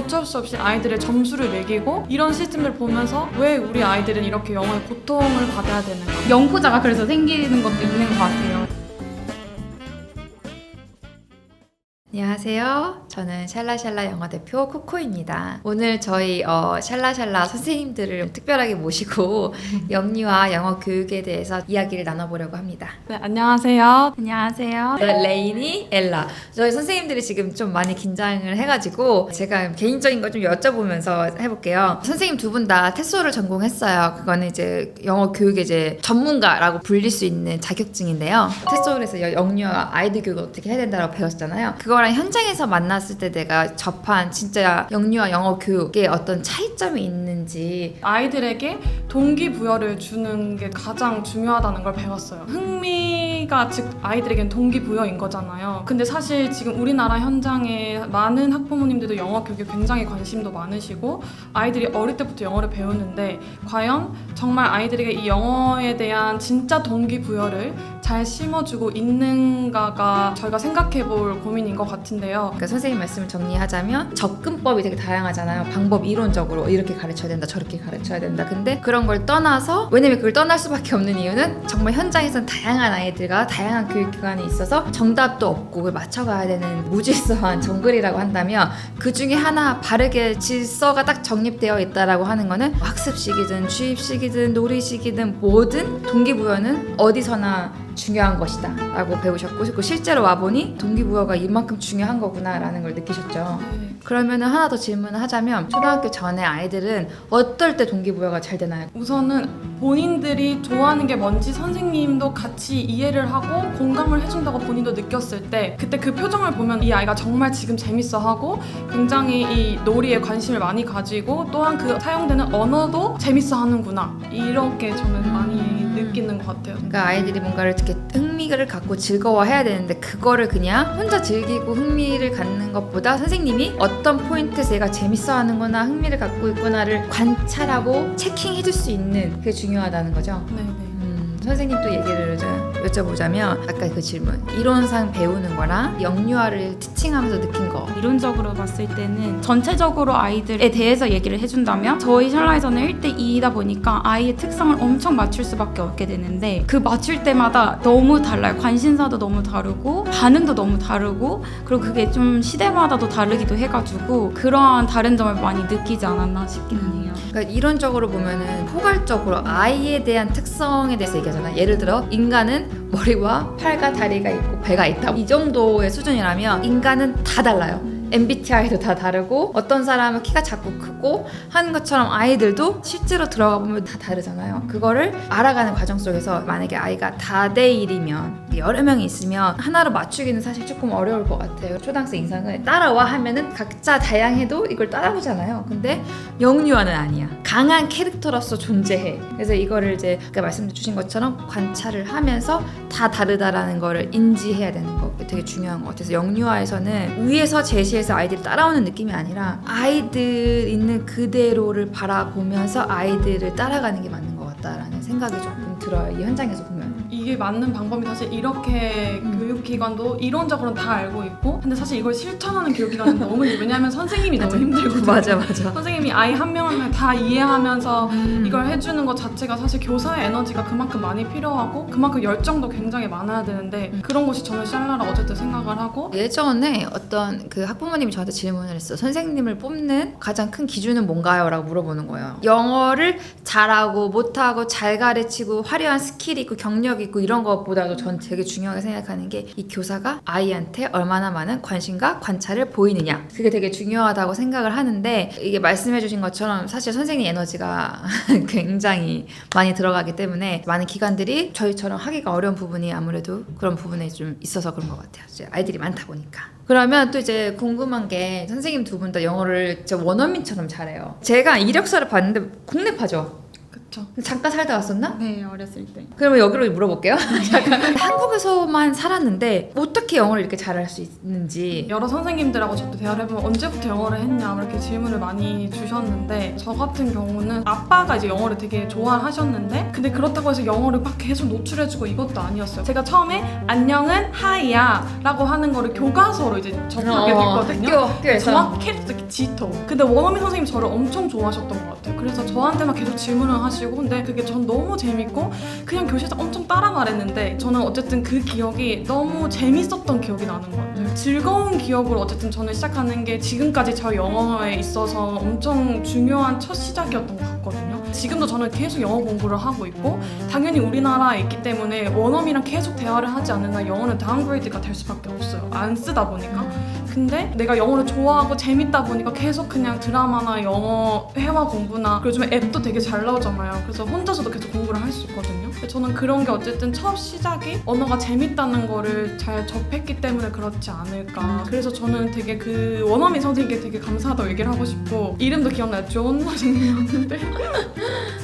어쩔 수 없이 아이들의 점수를 매기고 이런 시스템을 보면서 왜 우리 아이들은 이렇게 영어의 고통을 받아야 되는가 영구자가 그래서 생기는 것도 있는 것 같아요. 안녕하세요. 저는 샬라샬라 영어 대표 코코입니다. 오늘 저희 어, 샬라샬라 선생님들을 특별하게 모시고 영유아 영어 교육에 대해서 이야기를 나눠보려고 합니다. 네 안녕하세요 안녕하세요. 네, 레이니, 엘라. 저희 선생님들이 지금 좀 많이 긴장을 해가지고 제가 개인적인 거좀 여쭤보면서 해볼게요. 선생님 두 분 다 테소를 전공했어요. 그거는 이제 영어 교육의 이제 전문가라고 불릴 수 있는 자격증인데요. 테소에서 영유아 아이들 교육을 어떻게 해야 된다고 배웠잖아요. 그거랑 현 장에서 만났을 때 내가 접한 진짜 영유아 영어 교육에 어떤 차이점이 있는지 아이들에게 동기부여를 주는 게 가장 중요하다는 걸 배웠어요. 흥미가 즉 아이들에겐 동기부여인 거잖아요. 근데 사실 지금 우리나라 현장에 많은 학부모님들도 영어 교육에 굉장히 관심도 많으시고 아이들이 어릴 때부터 영어를 배우는데 과연 정말 아이들에게 이 영어에 대한 진짜 동기부여를 잘 심어주고 있는가가 저희가 생각해 볼 고민인 것 같은데 요. 그러니까 선생님 말씀을 정리하자면 접근법이 되게 다양하잖아요. 방법 이론적으로 이렇게 가르쳐야 된다, 저렇게 가르쳐야 된다. 근데 그런 걸 떠나서 왜냐면 그걸 떠날 수밖에 없는 이유는 정말 현장에서는 다양한 아이들과 다양한 교육기관이 있어서 정답도 없고 그걸 맞춰가야 되는 무질서한 정글이라고 한다면 그 중에 하나 바르게 질서가 딱 정립되어 있다라고 하는 거는 학습식이든 취입식이든 놀이식이든 모든 동기부여는 어디서나 중요한 것이다 라고 배우셨고 그리고 실제로 와보니 동기부여가 이만큼 중요한 거구나 라는 걸 느끼셨죠 네. 그러면 하나 더 질문을 하자면 초등학교 전에 아이들은 어떨 때 동기부여가 잘 되나요? 우선은 본인들이 좋아하는 게 뭔지 선생님도 같이 이해를 하고 공감을 해준다고 본인도 느꼈을 때 그때 그 표정을 보면 이 아이가 정말 지금 재밌어 하고 굉장히 이 놀이에 관심을 많이 가지고 또한 그 사용되는 언어도 재밌어 하는구나 이렇게 저는 많이 느끼는 것 같아요. 그러니까 아이들이 뭔가를 이렇게 흥미를 갖고 즐거워해야 되는데 그거를 그냥 혼자 즐기고 흥미를 갖는 것보다 선생님이 어떤 포인트에서 얘가 재밌어하는구나 흥미를 갖고 있구나를 관찰하고 체킹해줄 수 있는 그게 중요 하다는 거죠. 음, 선생님 또 얘기를 좀 여쭤보자면 아까 그 질문 이론상 배우는 거랑 영유아를 티칭하면서 느낀 거 이론적으로 봤을 때는 전체적으로 아이들에 대해서 얘기를 해준다면 저희 샬라에서는 1대2이다 보니까 아이의 특성을 엄청 맞출 수밖에 없게 되는데 그 맞출 때마다 너무 달라요. 관심사도 너무 다르고 반응도 너무 다르고 그리고 그게 좀 시대마다도 다르기도 해가지고 그러한 다른 점을 많이 느끼지 않았나 싶기는 해요. 그러니까 이론적으로 보면은 포괄적으로 아이에 대한 특성에 대해서 얘기 하잖아요. 예를 들어 인간은 머리와 팔과 다리가 있고 배가 있다. 이 정도의 수준이라면 인간은 다 달라요. MBTI도 다 다르고 어떤 사람은 키가 작고 크고 하는 것처럼 아이들도 실제로 들어가 보면 다 다르잖아요. 그거를 알아가는 과정 속에서 만약에 아이가 다대 1이면 여러 명이 있으면 하나로 맞추기는 사실 조금 어려울 것 같아요. 초등학생 이상은 따라와 하면은 각자 다양해도 이걸 따라오잖아요. 근데 영유아는 아니야. 강한 캐릭터로서 존재해. 그래서 이거를 이제 아까 말씀 주신 것처럼 관찰을 하면서 다 다르다라는 거를 인지해야 되는 거 되게 중요한 것 같아서 영유아에서는 위에서 제시해서 아이들이 따라오는 느낌이 아니라 아이들 있는 그대로를 바라보면서 아이들을 따라가는 게 맞는 것 같다라는 생각이 조금 들어요. 이 현장에서 보면. 이게 맞는 방법이 사실 이렇게 음. 교육기관도 이론적으로는 다 알고 있고 근데 사실 이걸 실천하는 교육기관은 너무 힘- 왜냐하면 선생님이 너무 힘들거든요. 맞아 맞아. 선생님이 아이 한 명 한 명 다 이해하면서 음. 이걸 해주는 것 자체가 사실 교사의 에너지가 그만큼 많이 필요하고 그만큼 열정도 굉장히 많아야 되는데 음. 그런 곳이 저는 샬라라 어쨌든 생각을 하고 예전에 어떤 그 학부모님이 저한테 질문을 했어. 선생님을 뽑는 가장 큰 기준은 뭔가요? 라고 물어보는 거예요. 영어를 잘하고 못하고 잘 가르치고 화려한 스킬이 있고 경력이 있고 이런 것보다도 전 되게 중요하게 생각하는 게이 교사가 아이한테 얼마나 많은 관심과 관찰을 보이느냐. 그게 되게 중요하다고 생각을 하는데 이게 말씀해주신 것처럼 사실 선생님 에너지가 굉장히 많이 들어가기 때문에 많은 기관들이 저희처럼 하기가 어려운 부분이 아무래도 그런 부분에 좀 있어서 그런 것 같아요. 이제 아이들이 많다 보니까. 그러면 또 이제 궁금한 게 선생님 두 분 다 영어를 진짜 원어민처럼 잘해요. 제가 이력서를 봤는데 국내파죠. 그쵸. 잠깐 살다 왔었나? 네 어렸을 때. 그러면 여기로 물어볼게요. 잠깐. 한국에서만 살았는데 어떻게 영어를 이렇게 잘할 수 있는지. 여러 선생님들하고 저도 대화를 해보면 언제부터 영어를 했냐 이렇게 질문을 많이 주셨는데 저 같은 경우는 아빠가 이제 영어를 되게 좋아하셨는데 근데 그렇다고 해서 영어를 막 계속 노출해주고 이것도 아니었어요. 제가 처음에 안녕은 하이야 라고 하는 거를 교과서로 이제 접하게 어, 됐거든요. 학교 학교에서. 정확히 캐릭터 지토. 근데 원어민 선생님 저를 엄청 좋아하셨던 것 같아요. 그래서 저한테만 계속 질문을 하시 고 근데 그게 전 너무 재밌고 그냥 교실에서 엄청 따라 말했는데 저는 어쨌든 그 기억이 너무 재밌었던 기억이 나는 것 같아요. 즐거운 기억으로 어쨌든 저는 시작하는 게 지금까지 저 영어에 있어서 엄청 중요한 첫 시작이었던 것 같거든요. 지금도 저는 계속 영어 공부를 하고 있고 당연히 우리나라에 있기 때문에 원어민이랑 계속 대화를 하지 않는 한 영어는 다운그레이드가 될 수밖에 없어요. 안 쓰다 보니까. 근데 내가 영어를 좋아하고 재밌다 보니까 계속 그냥 드라마나 영어 회화 공부나 그리고 요즘 앱도 되게 잘 나오잖아요. 그래서 혼자서도 계속 공부를 할 수 있거든요. 근데 저는 그런 게 어쨌든 첫 시작이 언어가 재밌다는 거를 잘 접했기 때문에 그렇지 않을까. 그래서 저는 되게 그 원어민 선생님께 되게 감사하다고 얘기를 하고 싶고 이름도 기억나요. 존 선생님이었는데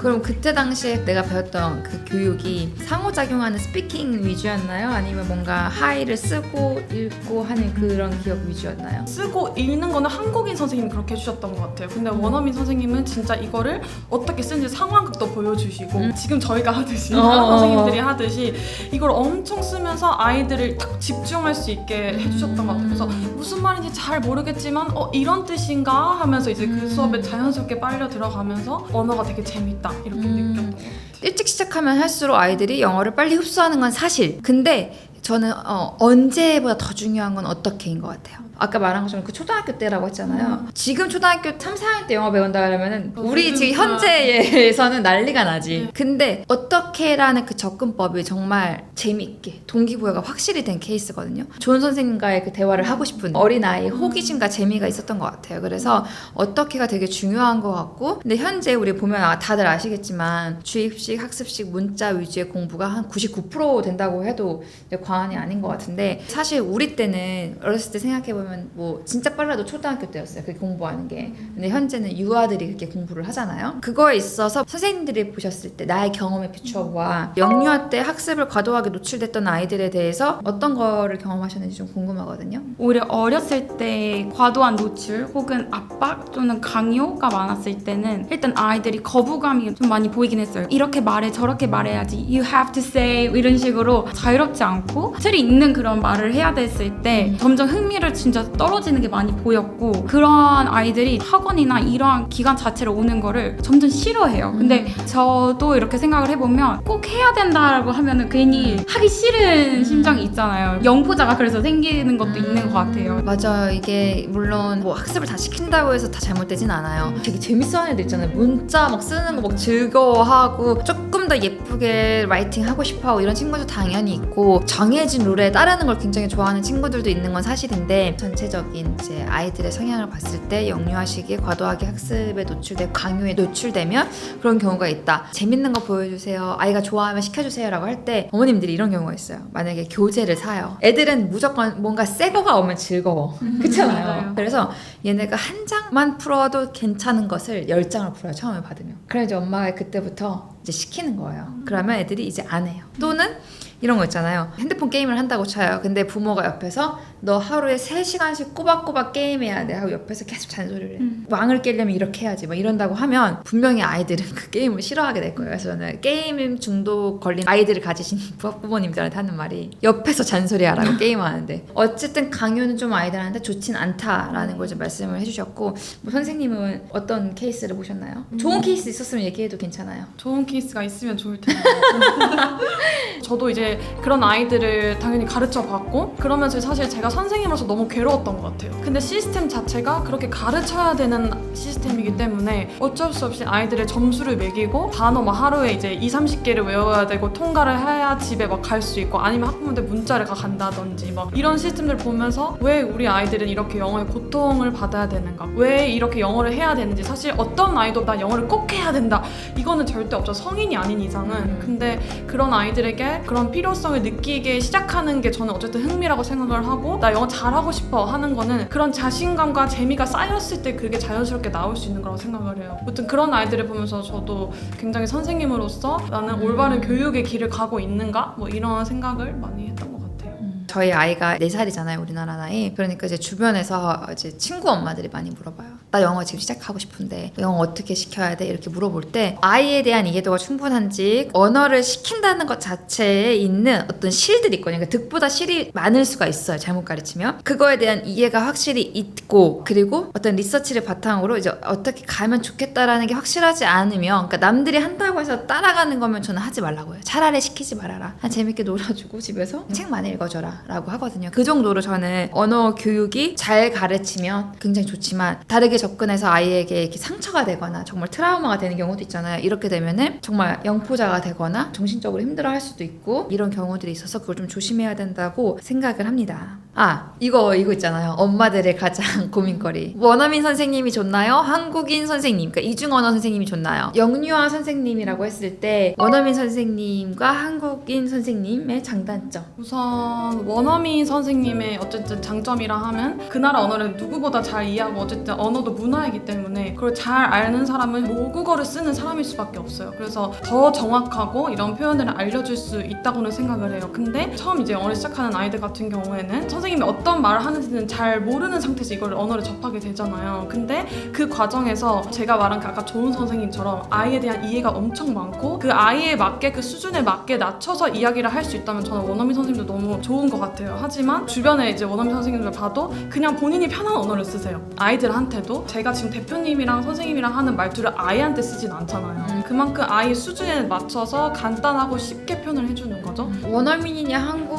그럼 그때 당시에 내가 배웠던 그 교육이 상호작용하는 스피킹 위주였나요? 아니면 뭔가 하이를 쓰고 읽고 하는 그런 기억 위주였나요? 쓰고 읽는 거는 한국인 선생님이 그렇게 해주셨던 것 같아요. 근데 원어민 선생님은 진짜 이거를 어떻게 쓰는지 상황극도 보여주시고 음. 지금 저희가 하듯이 어. 다른 선생님들이 하듯이 이걸 엄청 쓰면서 아이들을 딱 집중할 수 있게 해주셨던 것 같아요. 그래서 무슨 말인지 잘 모르겠지만 어 이런 뜻인가 하면서 이제 그 음. 수업에 자연스럽게 빨려 들어가면서 언어가 되게 재밌다 이렇게 음. 느꼈던 것 같아요. 일찍 시작하면 할수록 아이들이 영어를 빨리 흡수하는 건 사실. 근데 저는 어, 언제보다 더 중요한 건 어떻게인 것 같아요. 아까 말한 것처럼 그 초등학교 때라고 했잖아요. 지금 초등학교 3, 4학년 때 영어 배운다 그러면은 어, 우리 지금 진짜. 현재에서는 난리가 나지. 네. 근데 어떻게라는 그 접근법이 정말 재밌게 동기부여가 확실히 된 케이스거든요. 좋은 선생님과의 그 대화를 하고 싶은 어린아이 호기심과 재미가 있었던 것 같아요. 그래서 어떻게가 되게 중요한 것 같고 근데 현재 우리 보면 아, 다들 아시겠지만 주입식, 학습식, 문자 위주의 공부가 한 99% 된다고 해도 과언이 아닌 것 같은데 사실 우리 때는 어렸을 때 생각해보 면 뭐 진짜 빨라도 초등학교 때였어요. 그게 공부하는 게. 근데 현재는 유아들이 그렇게 공부를 하잖아요. 그거에 있어서 선생님들이 보셨을 때 나의 경험에 비추어 보아 영유아 때 학습을 과도하게 노출됐던 아이들에 대해서 어떤 거를 경험하셨는지 좀 궁금하거든요. 오히려 어렸을 때 과도한 노출 혹은 압박 또는 강요가 많았을 때는 일단 아이들이 거부감이 좀 많이 보이긴 했어요. 이렇게 말해 저렇게 말해야지 you have to say 이런 식으로 자유롭지 않고 틀이 있는 그런 말을 해야 됐을 때 점점 흥미를 진짜 떨어지는 게 많이 보였고 그런 아이들이 학원이나 이러한 기관 자체를 오는 거를 점점 싫어해요. 근데 저도 이렇게 생각을 해보면 꼭 해야 된다라고 하면은 괜히 하기 싫은 심정이 있잖아요. 영포자가 그래서 생기는 것도 있는 것 같아요. 맞아요. 이게 물론 뭐 학습을 다 시킨다고 해서 다 잘못되진 않아요. 되게 재밌어하는 애들 있잖아요. 문자 막 쓰는 거 막 즐거워하고 조금 더 예쁘게 라이팅 하고 싶어하고 이런 친구도 당연히 있고 정해진 룰에 따르는 걸 굉장히 좋아하는 친구들도 있는 건 사실인데 전체적인 이제 아이들의 성향을 봤을 때 영유아 시기에 과도하게 학습에 노출되고 강요에 노출되면 그런 경우가 있다. 재밌는 거 보여주세요. 아이가 좋아하면 시켜주세요라고 할 때 어머님들이 이런 경우가 있어요. 만약에 교재를 사요. 애들은 무조건 뭔가 새 거가 오면 즐거워. 그렇잖아요. 맞아요. 그래서 얘네가 한 장만 풀어도 괜찮은 것을 열 장을 풀어요. 처음에 받으면. 그래 이제 엄마가 그때부터 이제 시키는 거예요. 그러면 애들이 이제 안 해요. 또는 이런 거 있잖아요. 핸드폰 게임을 한다고 쳐요. 근데 부모가 옆에서 너 하루에 3시간씩 꼬박꼬박 게임해야 돼 하고 옆에서 계속 잔소리를 해. 음. 왕을 깨려면 이렇게 해야지. 막 이런다고 하면 분명히 아이들은 그 게임을 싫어하게 될 거예요. 그래서 저는 게임 중독 걸린 아이들을 가지신 부- 부모님들한테 하는 말이 옆에서 잔소리하라고 게임하는데 어쨌든 강요는 좀 아이들한테 좋진 않다라는 걸 좀 말씀을 해주셨고 뭐 선생님은 어떤 케이스를 보셨나요? 좋은 케이스 있었으면 얘기해도 괜찮아요. 좋은 케이스가 있으면 좋을 텐데. 저도 이제 그런 아이들을 당연히 가르쳐 봤고 그러면서 사실 제가 선생님으로서 너무 괴로웠던 것 같아요. 근데 시스템 자체가 그렇게 가르쳐야 되는 시스템이기 때문에 어쩔 수 없이 아이들의 점수를 매기고 단어 막 하루에 이제 2, 30개를 외워야 되고 통과를 해야 집에 막 갈 수 있고 아니면 학부모한테 문자를 가 간다든지 막 이런 시스템들 보면서 왜 우리 아이들은 이렇게 영어에 고통을 받아야 되는가? 왜 이렇게 영어를 해야 되는지 사실 어떤 아이도 나 영어를 꼭 해야 된다. 이거는 절대 없죠 성인이 아닌 이상은. 근데 그런 아이들에게 그런 필요 성을 느끼게 시작하는 게 저는 어쨌든 흥미라고 생각을 하고 나 영어 잘하고 싶어 하는 거는 그런 자신감과 재미가 쌓였을 때 그게 자연스럽게 나올 수 있는 거라고 생각을 해요. 아무튼 그런 아이들을 보면서 저도 굉장히 선생님으로서 나는 음. 올바른 교육의 길을 가고 있는가 뭐 이런 생각을 많이 했던 것 같아요. 저희 아이가 4살이잖아요, 우리나라 나이. 그러니까 이제 주변에서 이제 친구 엄마들이 많이 물어봐요. 나 영어 지금 시작하고 싶은데 영어 어떻게 시켜야 돼? 이렇게 물어볼 때 아이에 대한 이해도가 충분한지 언어를 시킨다는 것 자체에 있는 어떤 실들이 있거든요. 그러니까 득보다 실이 많을 수가 있어요. 잘못 가르치면. 그거에 대한 이해가 확실히 있고 그리고 어떤 리서치를 바탕으로 이제 어떻게 가면 좋겠다라는 게 확실하지 않으면 그러니까 남들이 한다고 해서 따라가는 거면 저는 하지 말라고 해요. 차라리 시키지 말아라. 한 재밌게 놀아주고 집에서 책 많이 읽어줘라 라고 하거든요. 그 정도로 저는 언어 교육이 잘 가르치면 굉장히 좋지만 다르게 접근해서 아이에게 이렇게 상처가 되거나 정말 트라우마가 되는 경우도 있잖아요. 이렇게 되면은 정말 영포자가 되거나 정신적으로 힘들어 할 수도 있고 이런 경우들이 있어서 그걸 좀 조심해야 된다고 생각을 합니다. 아 이거 이거 있잖아요. 엄마들의 가장 고민거리. 원어민 선생님이 좋나요? 한국인 선생님, 그러니까 이중 언어 선생님이 좋나요? 영유아 선생님이라고 했을 때 원어민 선생님과 한국인 선생님의 장단점. 우선 원어민 선생님의 어쨌든 장점이라 하면 그 나라 언어를 누구보다 잘 이해하고 어쨌든 언어도 문화이기 때문에 그걸 잘 아는 사람은 모국어를 쓰는 사람일 수밖에 없어요. 그래서 더 정확하고 이런 표현을 알려줄 수 있다고는 생각을 해요. 근데 처음 이제 언어를 시작하는 아이들 같은 경우에는 선생님이 어떤 말을 하는지는 잘 모르는 상태에서 이걸 언어를 접하게 되잖아요. 근데 그 과정에서 제가 말한 그 아까 좋은 선생님처럼 아이에 대한 이해가 엄청 많고 그 아이에 맞게 그 수준에 맞게 낮춰서 이야기를 할 수 있다면 저는 원어민 선생님도 너무 좋은 것 같아요. 하지만 주변에 이제 원어민 선생님들 봐도 그냥 본인이 편한 언어를 쓰세요. 아이들한테도 제가 지금 대표님이랑 선생님이랑 하는 말투를 아이한테 쓰진 않잖아요. 음. 그만큼 아이 수준에 맞춰서 간단하고 쉽게 표현을 해주는 거죠. 원어민이냐 한국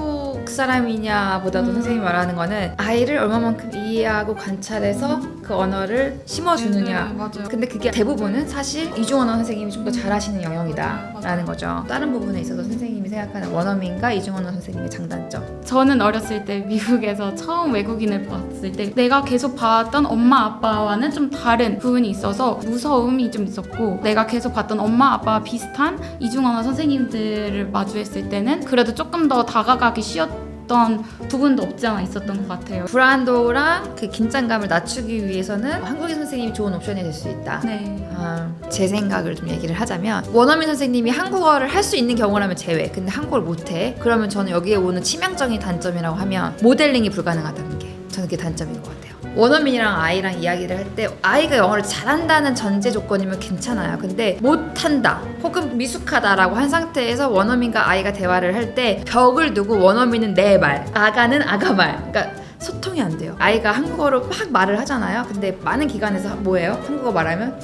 사람이냐 보다도 음. 선생님이 말하는 거는 아이를 얼마만큼 이해하고 관찰해서 그 언어를 심어주느냐 네, 맞아요. 근데 그게 대부분은 사실 이중언어 선생님이 좀 더 잘하시는 영역이다라는 거죠. 다른 부분에 있어서 선생님이 생각하는 원어민과 이중언어 선생님의 장단점. 저는 어렸을 때 미국에서 처음 외국인을 봤을 때 내가 계속 봤던 엄마 아빠와는 좀 다른 부분이 있어서 무서움이 좀 있었고 내가 계속 봤던 엄마 아빠와 비슷한 이중언어 선생님들을 마주했을 때는 그래도 조금 더 다가가기 쉬웠 던 부분도 없지 않아 있었던 것 같아요. 불안도랑 그 긴장감을 낮추기 위해서는 한국인 선생님이 좋은 옵션이 될 수 있다. 네. 아, 제 생각을 좀 얘기를 하자면 원어민 선생님이 한국어를 할 수 있는 경우라면 제외 근데 한국어를 못해 그러면 저는 여기에 오는 치명적인 단점이라고 하면 모델링이 불가능하다는 게 저는 그게 단점인 것 같아요 원어민이랑 아이랑 이야기를 할 때 아이가 영어를 잘한다는 전제 조건이면 괜찮아요. 근데 못한다 혹은 미숙하다라고 한 상태에서 원어민과 아이가 대화를 할 때 벽을 두고 원어민은 내 말 아가는 아가 말. 그러니까 소통이 안 돼요. 아이가 한국어로 막 말을 하잖아요. 근데 많은 기관에서 뭐예요? 한국어 말하면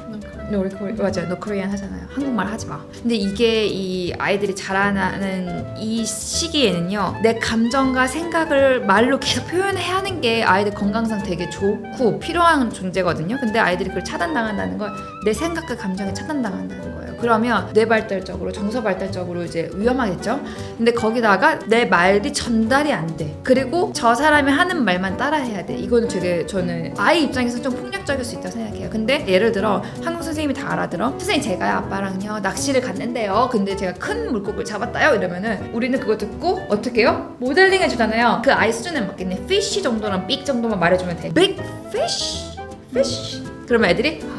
No, Korean. 맞아요. No Korean 하잖아요. 한국말 하지 마. 근데 이게 이 아이들이 자라나는 이 시기에는요. 내 감정과 생각을 말로 계속 표현해야 하는 게 아이들 건강상 되게 좋고 필요한 존재거든요. 근데 아이들이 그걸 차단당한다는 건 내 생각과 감정이 차단당한다는 거예요. 그러면 뇌 발달적으로 정서 발달적으로 이제 위험하겠죠. 근데 거기다가 내 말이 전달이 안 돼. 그리고 저 사람이 하는 말만 따라해야 돼. 이거는 되게 저는 아이 입장에서 좀 폭력적일 수 있다고 생각해요. 근데 예를 들어 한국 선생님이 다 알아들어. 선생님 제가요 아빠랑요 낚시를 갔는데요. 근데 제가 큰 물고기를 잡았다요. 이러면은 우리는 그거 듣고 어떻게 해요? 모델링 해주잖아요. 그 아이 수준에 맞겠네. fish 정도랑 big 정도만 말해주면 돼. big fish, fish. 그러면 애들이 아.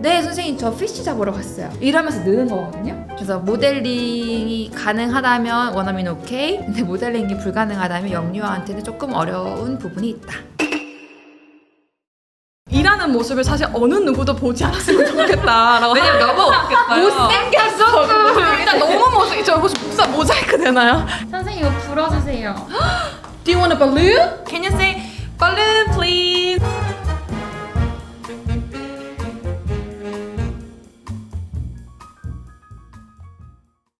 네 선생님 저 피쉬 잡으러 갔어요 이러면서 느는 거거든요 그래서 모델링이 가능하다면 원어민 오케이 근데 모델링이 불가능하다면 영유아한테는 조금 어려운 부분이 있다 일하는 모습을 사실 어느 누구도 보지 않았으면 좋겠다라고 왜냐면 너무 못생겼어 일단 너무 모습 저 혹시 목사 모자이크 되나요? 선생님 이거 불어주세요. Do you want a balloon? Can you say balloon please?